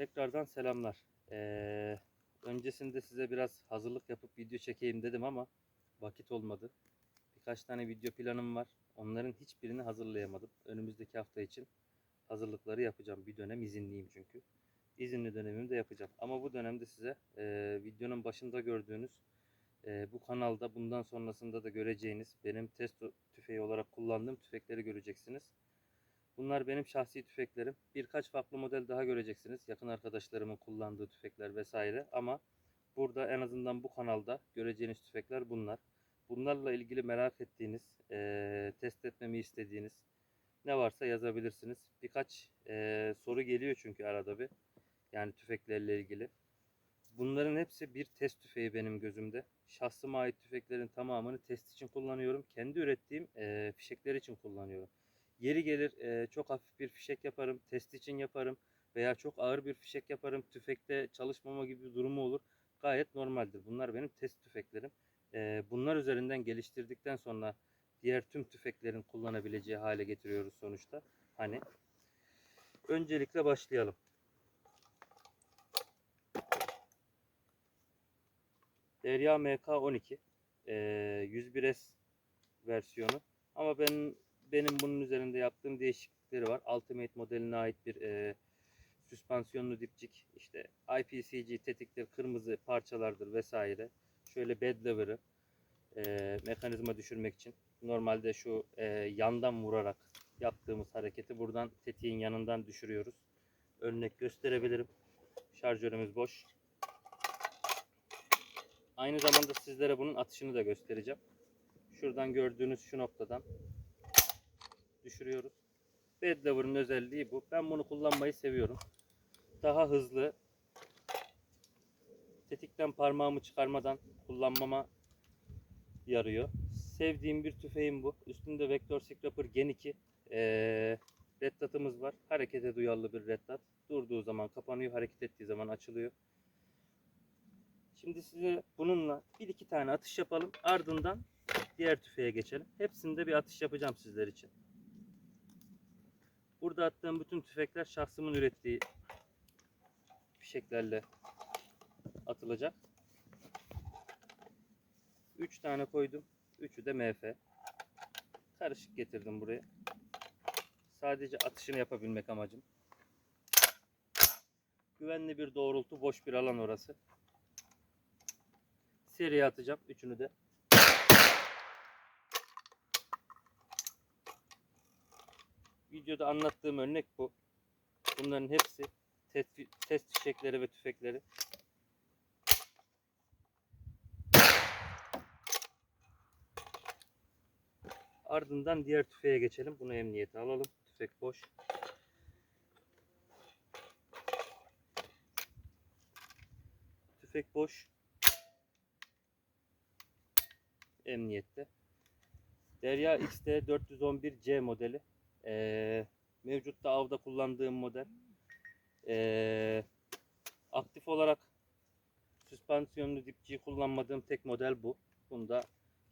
Tekrardan selamlar. Ee, öncesinde size biraz hazırlık yapıp video çekeyim dedim ama vakit olmadı. Birkaç tane video planım var. Onların hiçbirini hazırlayamadım. Önümüzdeki hafta için hazırlıkları yapacağım. Bir dönem izinliyim çünkü. İzinli dönemimde yapacağım. Ama bu dönemde size e, videonun başında gördüğünüz e, bu kanalda bundan sonrasında da göreceğiniz benim test tüfeği olarak kullandığım tüfekleri göreceksiniz. Bunlar benim şahsi tüfeklerim. Birkaç farklı model daha göreceksiniz. Yakın arkadaşlarımın kullandığı tüfekler vesaire. Ama burada en azından bu kanalda göreceğiniz tüfekler bunlar. Bunlarla ilgili merak ettiğiniz, eee, test etmemi istediğiniz ne varsa yazabilirsiniz. Birkaç eee, soru geliyor çünkü arada bir. Yani tüfeklerle ilgili. Bunların hepsi bir test tüfeği benim gözümde. Şahsıma ait tüfeklerin tamamını test için kullanıyorum. Kendi ürettiğim eee, fişekler için kullanıyorum. Yeri gelir e, çok hafif bir fişek yaparım, test için yaparım veya çok ağır bir fişek yaparım. Tüfekte çalışmama gibi bir durumu olur. Gayet normaldir. Bunlar benim test tüfeklerim. E, bunlar üzerinden geliştirdikten sonra diğer tüm tüfeklerin kullanabileceği hale getiriyoruz sonuçta. Hani öncelikle başlayalım. Derya MK12 e, 101S versiyonu ama ben benim bunun üzerinde yaptığım değişiklikleri var. Ultimate modeline ait bir e, süspansiyonlu dipçik, işte IPCG tetikler, kırmızı parçalardır vesaire. Şöyle bed lever'ı e, mekanizma düşürmek için. Normalde şu e, yandan vurarak yaptığımız hareketi buradan tetiğin yanından düşürüyoruz. Örnek gösterebilirim. Şarjörümüz boş. Aynı zamanda sizlere bunun atışını da göstereceğim. Şuradan gördüğünüz şu noktadan düşürüyoruz. Bed lever'ın özelliği bu. Ben bunu kullanmayı seviyorum. Daha hızlı tetikten parmağımı çıkarmadan kullanmama yarıyor. Sevdiğim bir tüfeğim bu. Üstünde Vector Scraper Gen 2 ee, red dot'ımız var. Harekete duyarlı bir red dot. Durduğu zaman kapanıyor, hareket ettiği zaman açılıyor. Şimdi size bununla bir iki tane atış yapalım. Ardından diğer tüfeğe geçelim. Hepsinde bir atış yapacağım sizler için. Burada attığım bütün tüfekler şahsımın ürettiği fişeklerle atılacak. 3 tane koydum. Üçü de MF. Karışık getirdim buraya. Sadece atışını yapabilmek amacım. Güvenli bir doğrultu, boş bir alan orası. Seriye atacağım üçünü de. Videoda anlattığım örnek bu. Bunların hepsi test, fişekleri ve tüfekleri. Ardından diğer tüfeğe geçelim. Bunu emniyete alalım. Tüfek boş. Tüfek boş. Emniyette. Derya XT 411C modeli. Ee, mevcutta avda kullandığım model. Ee, aktif olarak süspansiyonlu dipçiyi kullanmadığım tek model bu. Bunda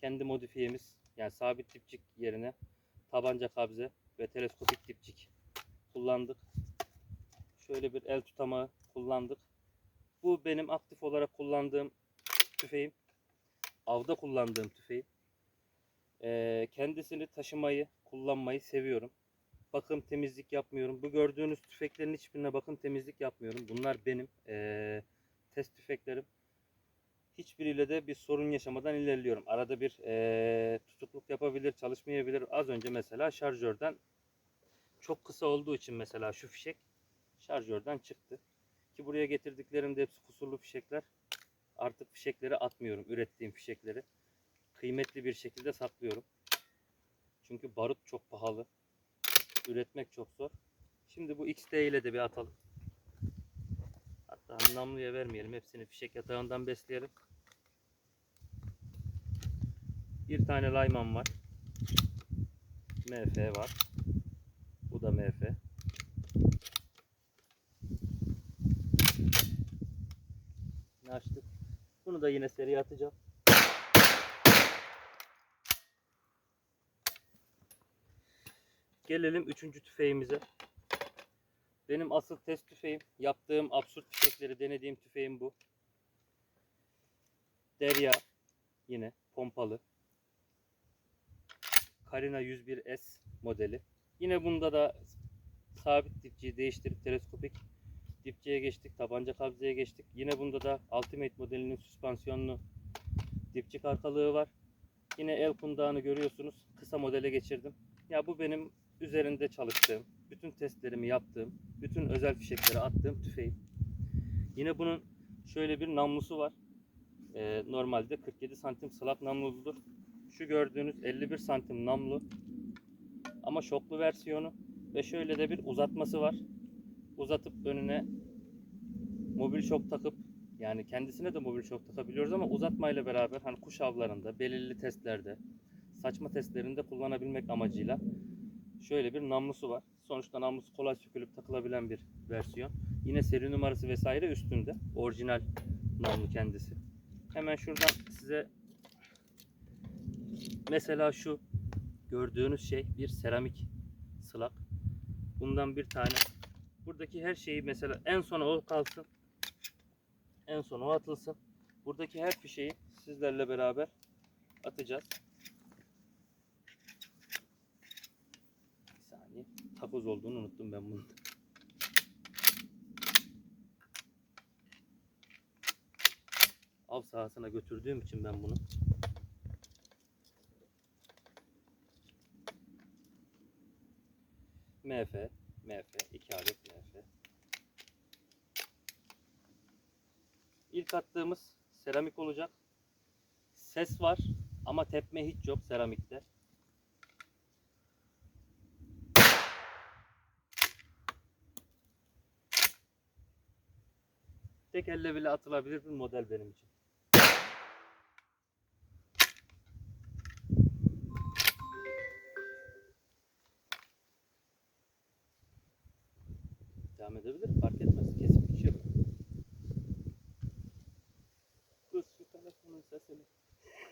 kendi modifiyemiz yani sabit dipçik yerine tabanca kabze ve teleskopik dipçik kullandık. Şöyle bir el tutamağı kullandık. Bu benim aktif olarak kullandığım tüfeğim. Avda kullandığım tüfeğim. Ee, kendisini taşımayı, kullanmayı seviyorum. Bakım temizlik yapmıyorum. Bu gördüğünüz tüfeklerin hiçbirine bakım temizlik yapmıyorum. Bunlar benim ee, test tüfeklerim. Hiçbiriyle de bir sorun yaşamadan ilerliyorum. Arada bir ee, tutukluk yapabilir, çalışmayabilir. Az önce mesela şarjörden çok kısa olduğu için mesela şu fişek şarjörden çıktı. Ki buraya getirdiklerim de hepsi kusurlu fişekler. Artık fişekleri atmıyorum, ürettiğim fişekleri. Kıymetli bir şekilde saklıyorum. Çünkü barut çok pahalı. Üretmek çok zor. Şimdi bu XT ile de bir atalım. Hatta namluya vermeyelim. Hepsini fişek yatağından besleyelim. Bir tane Lyman var. MF var. Bu da MF. Açtık? Bunu da yine seriye atacağım. Gelelim üçüncü tüfeğimize. Benim asıl test tüfeğim. Yaptığım absürt fişekleri denediğim tüfeğim bu. Derya yine pompalı. Karina 101S modeli. Yine bunda da sabit dipçiyi değiştirip teleskopik dipçiye geçtik. Tabanca kabzeye geçtik. Yine bunda da Ultimate modelinin süspansiyonlu dipçik arkalığı var. Yine el kundağını görüyorsunuz. Kısa modele geçirdim. Ya bu benim üzerinde çalıştığım, bütün testlerimi yaptığım, bütün özel fişekleri attığım tüfeğim. Yine bunun şöyle bir namlusu var. Ee, normalde 47 santim slug namludur. Şu gördüğünüz 51 santim namlu. Ama şoklu versiyonu ve şöyle de bir uzatması var. Uzatıp önüne mobil şok takıp yani kendisine de mobil şok takabiliyoruz ama uzatmayla beraber hani kuş avlarında, belirli testlerde, saçma testlerinde kullanabilmek amacıyla şöyle bir namlusu var. Sonuçta namlusu kolay sökülüp takılabilen bir versiyon. Yine seri numarası vesaire üstünde. Orijinal namlu kendisi. Hemen şuradan size mesela şu gördüğünüz şey bir seramik slak. Bundan bir tane. Buradaki her şeyi mesela en sona o kalsın. En sona o atılsın. Buradaki her fişeği sizlerle beraber atacağız. Bir saniye. Takoz olduğunu unuttum ben bunu. Av sahasına götürdüğüm için ben bunu. MF, MF, 2 adet MF. İlk attığımız seramik olacak. Ses var ama tepme hiç yok seramikte. Tek elle bile atılabilir bir model benim için. Devam edebilir fark etmez. Kesip biçiyorum. Kız şu telefonun sesini.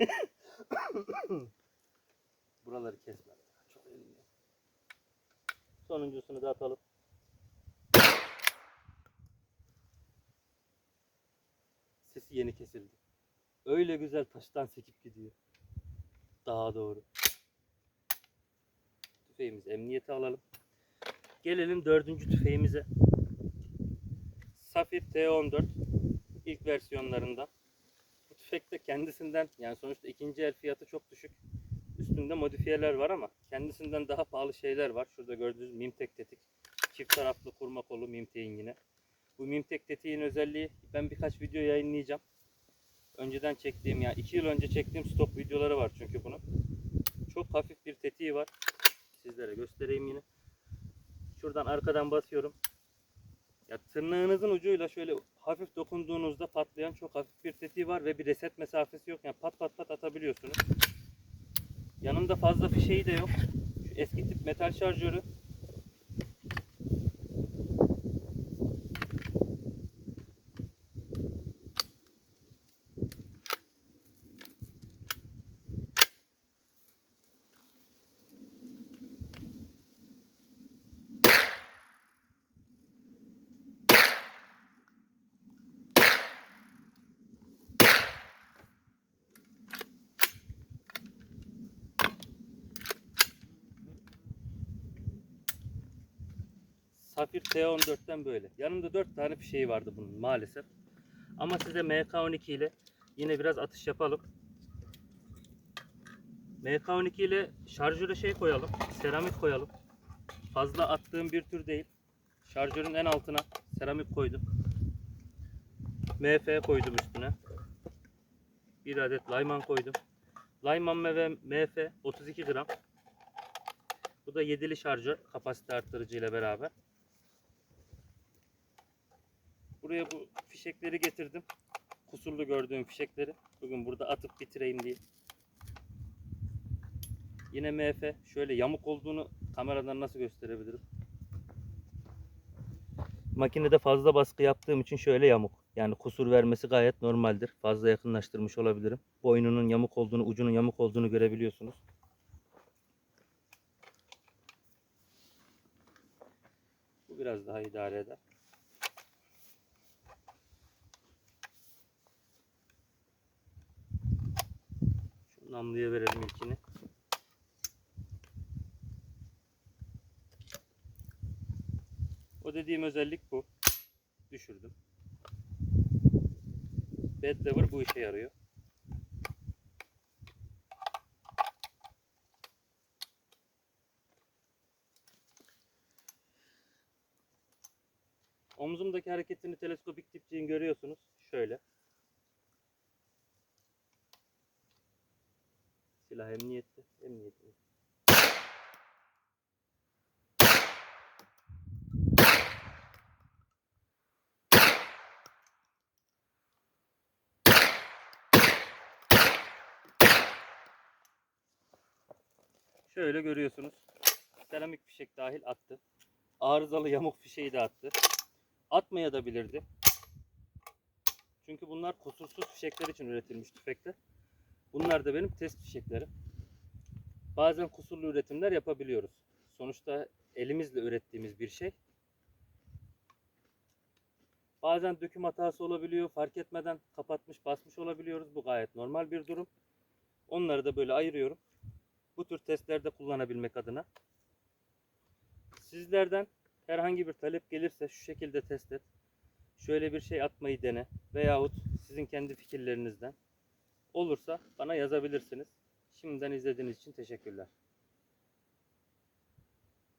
Buraları kesme. Çok elim. Sonuncusunu da atalım. Yeni kesildi. Öyle güzel taştan sekip gidiyor. Daha doğru. Tüfeğimizi emniyete alalım. Gelelim dördüncü tüfeğimize. Safir T14 ilk versiyonlarından. Bu tüfekte kendisinden yani sonuçta ikinci el fiyatı çok düşük. Üstünde modifiyeler var ama kendisinden daha pahalı şeyler var. Şurada gördüğünüz Mimtek tetik. Çift taraflı kurma kolu Mimtek'in yine. Bu Mimtek tetiğin özelliği ben birkaç video yayınlayacağım. Önceden çektiğim yani 2 yıl önce çektiğim stok videoları var çünkü bunun. Çok hafif bir tetiği var. Sizlere göstereyim yine. Şuradan arkadan basıyorum. Ya tırnağınızın ucuyla şöyle hafif dokunduğunuzda patlayan çok hafif bir tetiği var ve bir reset mesafesi yok. Yani pat pat pat atabiliyorsunuz. Yanında fazla fişeği de yok. Şu eski tip metal şarjörü. Safir T14'ten böyle. Yanında 4 tane fişeği vardı bunun maalesef. Ama size MK12 ile yine biraz atış yapalım. MK12 ile şarjöre şey koyalım. Seramik koyalım. Fazla attığım bir tür değil. Şarjörün en altına seramik koydum. MF koydum üstüne. Bir adet Lyman koydum. Lyman ve MF 32 gram. Bu da 7'li şarjör kapasite arttırıcı ile beraber. Buraya bu fişekleri getirdim. Kusurlu gördüğüm fişekleri. Bugün burada atıp bitireyim diye. Yine MF. Şöyle yamuk olduğunu kameradan nasıl gösterebilirim? Makinede fazla baskı yaptığım için şöyle yamuk. Yani kusur vermesi gayet normaldir. Fazla yakınlaştırmış olabilirim. Boynunun yamuk olduğunu, ucunun yamuk olduğunu görebiliyorsunuz. Bu biraz daha idare eder. Namluya verelim ilkini. O dediğim özellik bu. Düşürdüm. Bed lever bu işe yarıyor. Omzumdaki hareketini teleskopik dipçiğin görüyorsunuz. Şöyle. Silah emniyetli. Emniyetli. Şöyle görüyorsunuz. Seramik fişek dahil attı. Arızalı yamuk fişeği de attı. Atmaya da bilirdi. Çünkü bunlar kusursuz fişekler için üretilmiş tüfekler. Bunlar da benim test fişeklerim. Bazen kusurlu üretimler yapabiliyoruz. Sonuçta elimizle ürettiğimiz bir şey. Bazen döküm hatası olabiliyor. Fark etmeden kapatmış, basmış olabiliyoruz. Bu gayet normal bir durum. Onları da böyle ayırıyorum. Bu tür testlerde kullanabilmek adına. Sizlerden herhangi bir talep gelirse şu şekilde test et. Şöyle bir şey atmayı dene. Veyahut sizin kendi fikirlerinizden olursa bana yazabilirsiniz. Şimdiden izlediğiniz için teşekkürler.